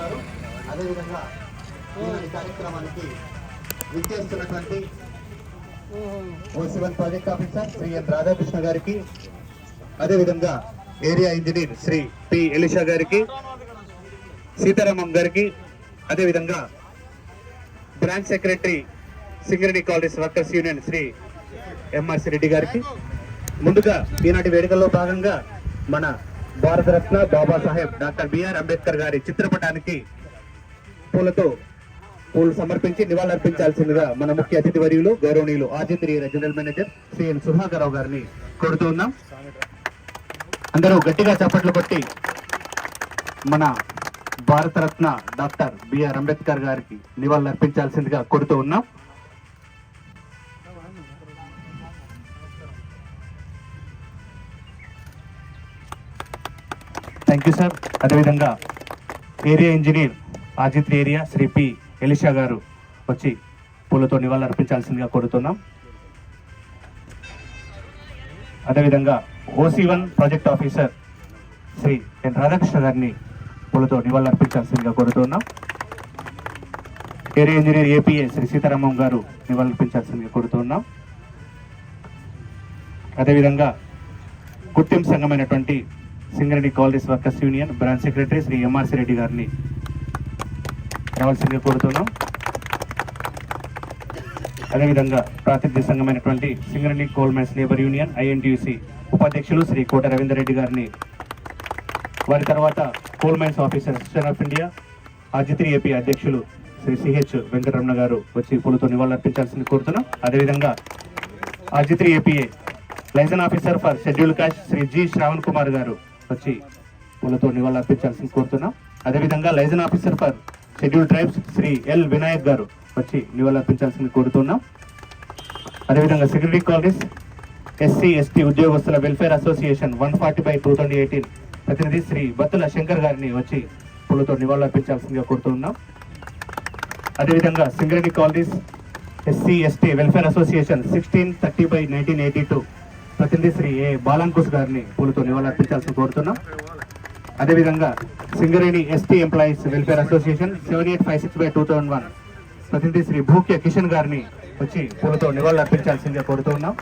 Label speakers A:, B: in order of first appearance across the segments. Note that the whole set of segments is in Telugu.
A: గారు. అదేవిధంగా ఈ కార్యక్రమానికి ఓ OC one project officer Shri N Radhakrishna గారికి అదేవిధంగా area engineer Shri P Elisha గారికి సీతారామం గారికి అదేవిధంగా branch secretary Singareddy college workers union Shri MRC Reddy గారికి. ముందుగా ఈనాటి వేడుకల్లో భాగంగా మన భారతరత్న బాబాసాహెబ్ డాక్టర్ బిఆర్ అంబేద్కర్ గారి చిత్రపటానికి పూలతో పూలు సమర్పించి నివాళులర్పించాల్సిందిగా మన ముఖ్య అతిథి వర్యులు గౌరవనీయులు RG three general manager Shri N గారిని కోరుతూ ఉన్నాం. అందరూ గట్టిగా చప్పట్లు కొట్టి మన భారతరత్న డాక్టర్ బిఆర్ అంబేద్కర్ గారికి నివాళులర్పించాల్సిందిగా కోరుతూ ఉన్నాం. థ్యాంక్ యూ సార్ అదేవిధంగా ఏరియా ఇంజనీర్ ఆజిత్ ఏరియా శ్రీ పి ఎలిషా గారు వచ్చి పూలతో నివాళులు అర్పించాల్సిందిగా కోరుతున్నాం. అదేవిధంగా OC one project officer Shri N Radhakrishna గారిని పూలతో నివాళులు అర్పించాల్సిందిగా కోరుతున్నాం. Area engineer APA Shri Sitaramam గారు నివాళులు అర్పించాల్సిందిగా కోరుతున్నాం. అదేవిధంగా గుర్తింపు సంఘమైనటువంటి Singareddy college workers union branch secretary Shri MRC Reddy గారిని రావాల్సిందిగా కోరుతున్నాం. అదేవిధంగా ప్రాతినిధ్య సంఘమైనటువంటి Singareni coal mines labour union INTUC ఉపాధ్యక్షులు శ్రీ కోట రవీందర్ రెడ్డి గారిని వారి తర్వాత coal mines officer assistant of India RG three AP అధ్యక్షులు శ్రీ సిహెచ్ వెంకటరమణ గారు వచ్చి పూలతో నివాళులర్పించాల్సింది కోరుతున్నాం. అదేవిధంగా RG three APA liaison officer for scheduled caste Shri G Shravan Kumar గారు వచ్చి పూలతో నివాళులర్పించాల్సింది కోరుతున్నాం. అదేవిధంగా liaison officer for scheduled tribes Shri L Vinayak గారు వచ్చి నివాళులర్పించాల్సింది కోరుతున్నాం. అదేవిధంగా సెక్యూరిటీ కాలనీస్ ఎస్సీ ఎస్టీ ఉద్యోగస్తుల welfare association one forty by two thousand eighteen ప్రతినిధి శ్రీ బత్తుల శంకర్ గారిని వచ్చి పూలతో నివాళులర్పించాల్సిందిగా కోరుతున్నాం. అదేవిధంగా Singareni collieries SC ST welfare association sixteen thirty by nineteen eighty two ప్రతినిధి శ్రీ ఏ బాలంకుష్ గారిని పూలతో నివాళులర్పించాల్సి కోరుతున్నాం. అదేవిధంగా Singareni ST employees welfare association seven eight five six by two thousand one ప్రతినిధి శ్రీ భూక్య కిషన్ గారిని వచ్చి పూలతో నివాళులర్పించాల్సిందిగా కోరుతున్నాం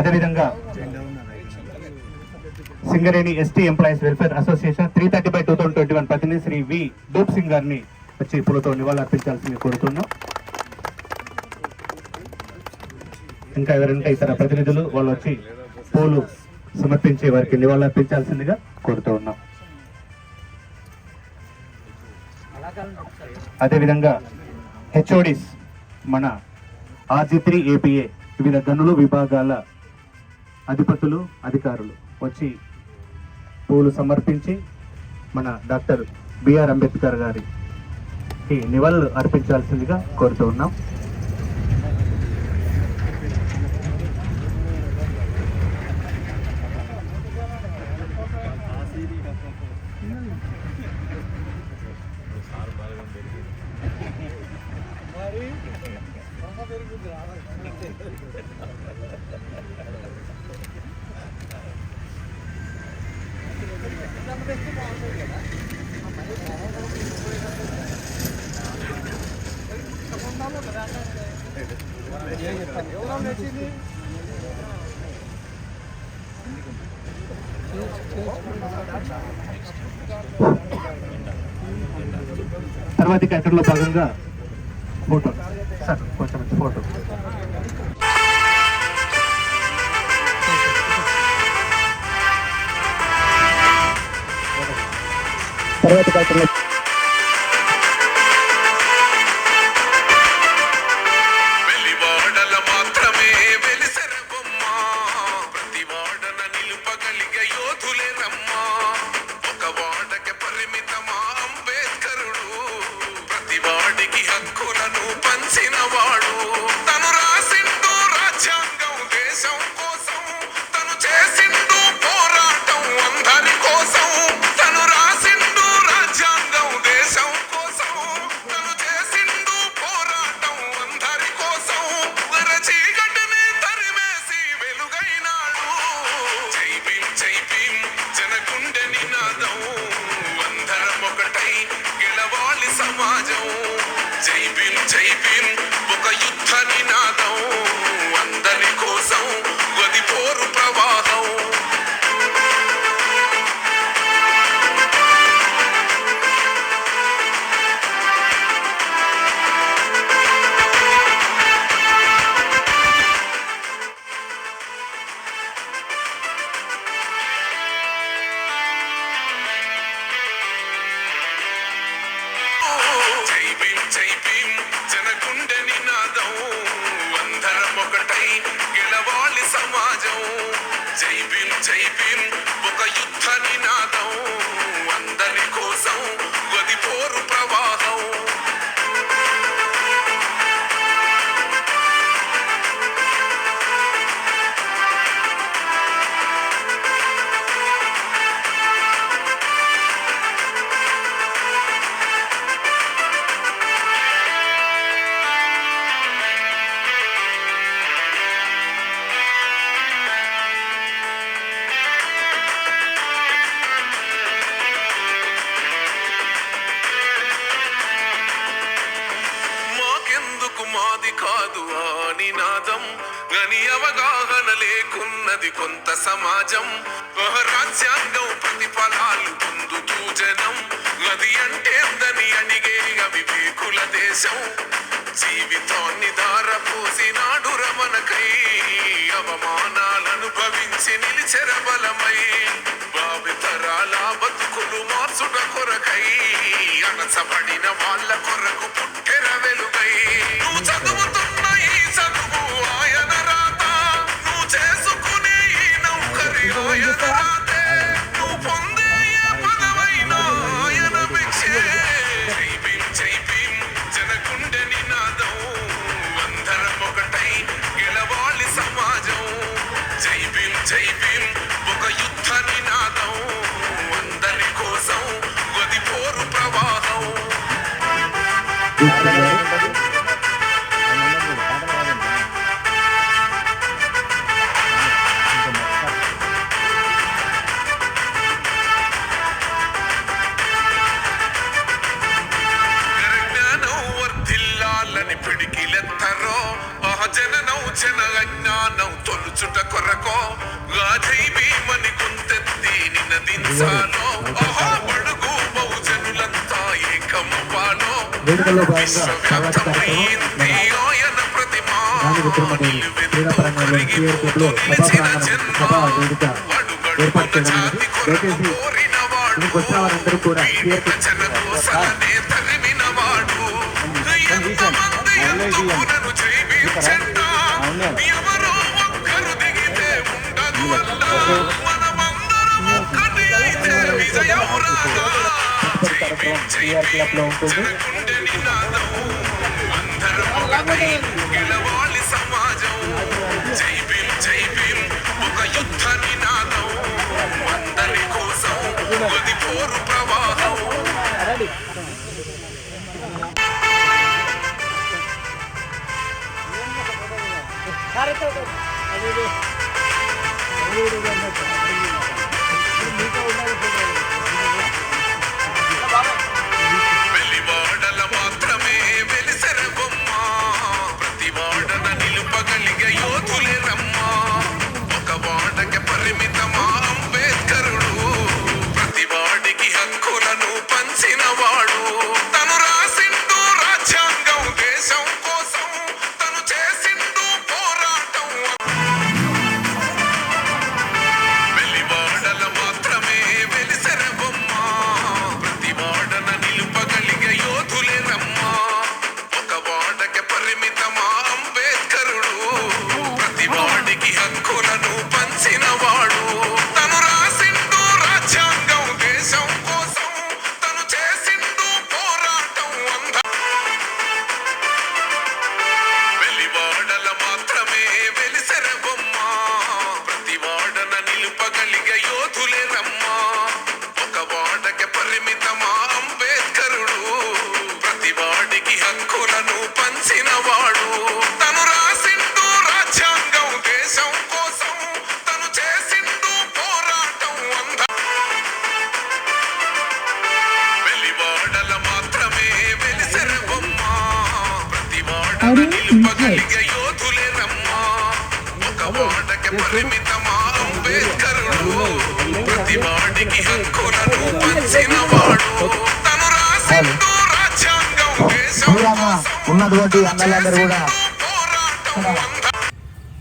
A: అదేవిధంగా Singareni ST employees welfare association three thirty by two thousand twenty one ప్రతినిధి శ్రీ వి డూప్ సింగ్ గారిని వచ్చి పూలతో నివాళులర్పించాల్సింది కోరుతున్నాం. ఇంకా ఎవరంటే ఇతర ప్రతినిధులు వాళ్ళు వచ్చి పూలు సమర్పించే వారికి నివాళులర్పించాల్సిందిగా కోరుతూ ఉన్నాం. అదేవిధంగా హెచ్ఓడిస్ మన ఆర్జీ ఏపీఏ వివిధ గనులు విభాగాల అధిపతులు అధికారులు వచ్చి పూలు సమర్పించి మన డాక్టర్ బిఆర్ అంబేద్కర్ గారికి నివాళులు అర్పించాల్సిందిగా కోరుతూ ఉన్నాం. తర్వాతి కార్యక్రమంలో భాగంగా ఫోటో. సార్ కొంచెం ఫోటో. తర్వాతి
B: జై భీం జై భీం ఒక యుద్ధ నినాదం. నాది కాదు అని నాదం. గని అవగాహన లేకున్నది కొంత సమాజం. రాజ్యాంగం ప్రతిఫలాలు పొందుతూ జనం గది అంటేందని అడిగే అవివేకుల దేశం. జీవితాన్ని దారపోసినాడు రమణకై అవమానాలను భవించి నిలిచెర బలమై భావితరాల బతుకులు మార్చుట కొరకై అనసబడిన వాళ్ళ కొరకు పుట్టెర వెలుగై.
C: వేడుకల్లో భాగంగా
B: కవాసి
C: కార్యక్రమం వేదిక ఏర్పాటు చేయడం దయచేసి ఇక్కడికి వచ్చిన వారందరూ కూడా
B: విజయం రాదా? కార్యక్రమం
C: టీఆర్ క్లబ్లో ఉంటుంది
B: కార్యక్రమం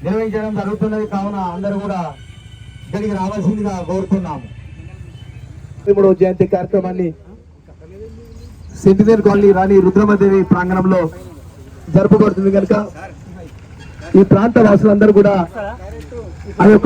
C: నిర్వహించడం జరుగుతున్నది కావున అందరూ కూడా ఇక్కడికి రావాల్సిందిగా కోరుతున్నాము. మూడవ జయంతి కార్యక్రమాన్ని సెంటినర్ కాలనీ రాణి రుద్రమదేవి ప్రాంగణంలో జరపబడుతుంది కనుక ఈ ప్రాంత వాసులందరూ కూడా ఆ యొక్క